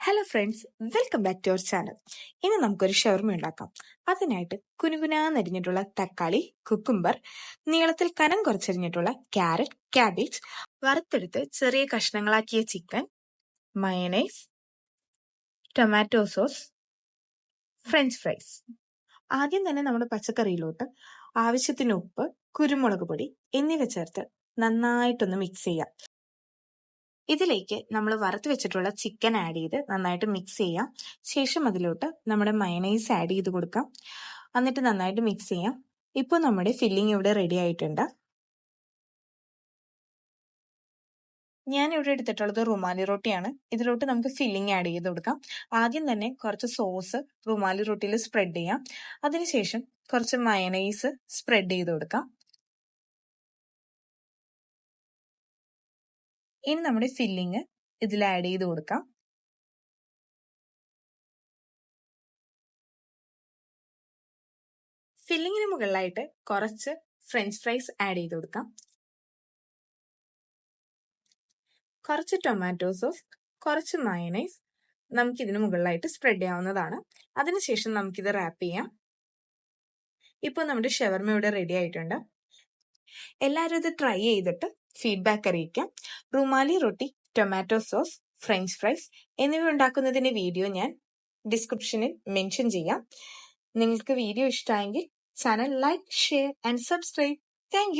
Hello friends welcome back to our channel ഇന്ന് നമുക്കൊരു ഷവർമ ഉണ്ടാക്കാം. അതിനായിട്ട് കുനുകുനാന്നരിഞ്ഞിട്ടുള്ള തക്കാളി കുക്കുംബർ നീളത്തിൽ കനം കുറച്ചരിഞ്ഞിട്ടുള്ള ക്യാരറ്റ് ക്യാബേജ് വറുത്തെടുത്ത് ചെറിയ കഷ്ണങ്ങളാക്കിയ chicken mayonnaise tomato sauce French fries ആദ്യം തന്നെ നമ്മുടെ പച്ചക്കറിയിലോട്ട് ആവശ്യത്തിന് ഉപ്പ് കുരുമുളക് പൊടി എന്നിവ ചേർത്ത് നന്നായിട്ടൊന്ന് മിക്സ് ചെയ്യാം. ഇതിലേക്ക് നമ്മൾ വറുത്ത് വെച്ചിട്ടുള്ള ചിക്കൻ ആഡ് ചെയ്ത് നന്നായിട്ട് മിക്സ് ചെയ്യാം. ശേഷം അതിലോട്ട് നമ്മുടെ മയണൈസ് ആഡ് ചെയ്ത് കൊടുക്കാം. എന്നിട്ട് നന്നായിട്ട് മിക്സ് ചെയ്യാം. ഇപ്പോൾ നമ്മുടെ ഫില്ലിംഗ് ഇവിടെ റെഡി ആയിട്ടുണ്ട്. ഞാൻ ഇവിടെ എടുത്തിട്ടുള്ളത് റുമാലി റൊട്ടിയാണ്. ഇതിലോട്ട് നമുക്ക് ഫില്ലിംഗ് ആഡ് ചെയ്ത് കൊടുക്കാം. ആദ്യം തന്നെ കുറച്ച് സോസ് റുമാലി റൊട്ടിയിൽ സ്പ്രെഡ് ചെയ്യാം. അതിനുശേഷം കുറച്ച് മയണൈസ് സ്പ്രെഡ് ചെയ്ത് കൊടുക്കാം. ഇനി നമ്മുടെ ഫില്ലിങ് ഇതിൽ ആഡ് ചെയ്ത് കൊടുക്കാം. ഫില്ലിങ്ങിന് മുകളിലായിട്ട് കുറച്ച് ഫ്രഞ്ച് ഫ്രൈസ് ആഡ് ചെയ്ത് കൊടുക്കാം. കുറച്ച് ടൊമാറ്റോ സോസ് കുറച്ച് മയനൈസ് നമുക്ക് ഇതിന് മുകളിലായിട്ട് സ്പ്രെഡ് ചെയ്യാവുന്നതാണ്. അതിനുശേഷം നമുക്കിത് റാപ്പ് ചെയ്യാം. ഇപ്പോൾ നമ്മുടെ ഷവർമ ഇവിടെ റെഡി ആയിട്ടുണ്ട്. എല്ലാവരും ഇത് ട്രൈ ചെയ്തിട്ട് ഫീഡ്ബാക്ക് അറിയിക്കാം. Rumali roti tomato sauce French fries എന്നിവ ഉണ്ടാക്കുന്നതിന്റെ വീഡിയോ ഞാൻ ഡിസ്ക്രിപ്ഷനിൽ മെൻഷൻ ചെയ്യാം. നിങ്ങൾക്ക് വീഡിയോ ഇഷ്ടമായെങ്കിൽ channel like share and subscribe thank